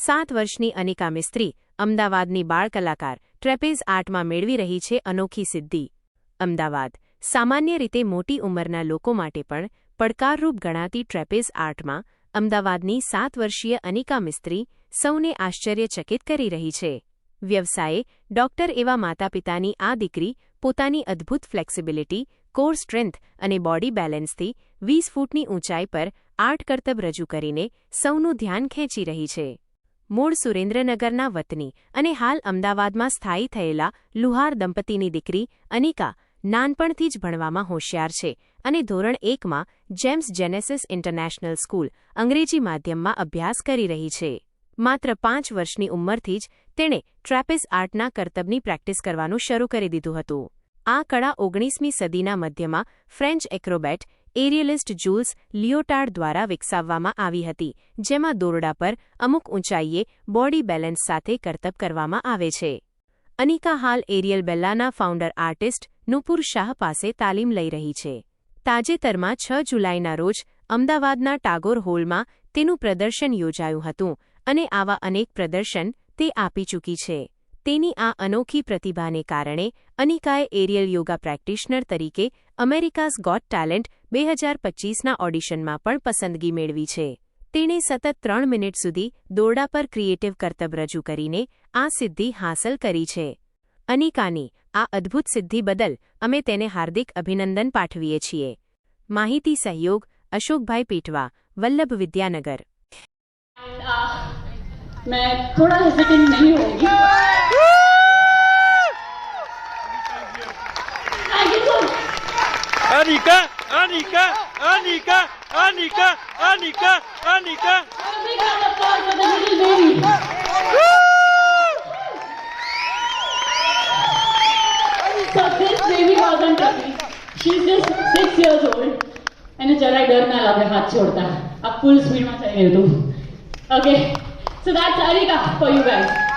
સાત વર્ષની અનિકા મિસ્ત્રી, અમદાવાદની બાળ કલાકાર, ટ્રેપેઝ આર્ટમાં મેળવી રહી છે અનોખી સિદ્ધિ. અમદાવાદ, સામાન્ય રીતે મોટી ઉંમરના લોકો માટે પણ પડકારરૂપ ગણાતી ટ્રેપેઝ આર્ટમાં અમદાવાદની સાત વર્ષીય અનિકા મિસ્ત્રી સૌને આશ્ચર્યચકિત કરી રહી છે. વ્યવસાયે ડોક્ટર એવા માતાપિતાની આ દીકરી પોતાની અદ્ભુત ફ્લેક્સિબિલિટી, કોર સ્ટ્રેન્થ અને બોડી બેલેન્સથી વીસ ફૂટની ઊંચાઈ પર આર્ટ કરતબ રજૂ કરીને સૌનું ધ્યાન ખેંચી રહી છે. મૂળ સુરેન્દ્રનગરના વતની અને હાલ અમદાવાદમાં સ્થાયી થયેલા લુહાર દંપતીની દીકરી અનિકા નાનપણથી જ ભણવામાં હોશિયાર છે અને ધોરણ એકમાં જેમ્સ જેનેસિસ ઇન્ટરનેશનલ સ્કૂલ અંગ્રેજી માધ્યમમાં અભ્યાસ કરી રહી છે. માત્ર પાંચ વર્ષની ઉંમરથી જ તેણે ટ્રેપેઝ આર્ટના કરતબની પ્રેક્ટિસ કરવાનું શરૂ કરી દીધું હતું. આ કળા ઓગણીસમી સદીના મધ્યમાં French acrobat aerialist Jules Leotard દ્વારા વિકસાવવામાં આવી હતી, જેમાં દોરડા પર અમુક ઊંચાઈએ બોડી બેલેન્સ સાથે કરતબ કરવામાં આવે છે. અનિકા હાલ એરિયલ બેલ્લાના ફાઉન્ડર આર્ટિસ્ટ નુપુર શાહ પાસે તાલીમ લઈ રહી છે. તાજેતરમાં છ જુલાઈના રોજ અમદાવાદના ટાગોર હોલમાં તેનું પ્રદર્શન યોજાયું હતું અને આવા અનેક પ્રદર્શન તે આપી ચૂકી છે. તેની આ અનોખી પ્રતિભાને કારણે અનિકાએ એરિયલ યોગા પ્રેક્ટિશનર તરીકે અમેરિકાઝ ગોટ ટેલેન્ટ બે હજાર પચીસના ઓડિશનમાં પણ પસંદગી મેળવી છે તેણે સતત ત્રણ મિનિટ સુધી દોરડા પર ક્રિએટિવ કરતબ રજૂ કરીને આ સિદ્ધિ હાંસલ કરી છે અનિકાની આ અદ્ભુત સિદ્ધિ બદલ અમે તેને હાર્દિક અભિનંદન પાઠવીએ છીએ માહિતી સહયોગ અશોકભાઈ પીટવા વલ્લભ વિદ્યાનગર मैं थोड़ा हेजिटेंट नहीं होगी Thank Annika, Annika, Annika, Anika, Anika, Anika, Anika, Anika. A big round of applause for the little baby. So this baby wasn't happy. She's just six years old. એને જરાય ડર ના લાગે હાથ છોડતા આ ફૂલ સ્પીડમાં થઈ ગયું હતું okay so that's અરિકા for you guys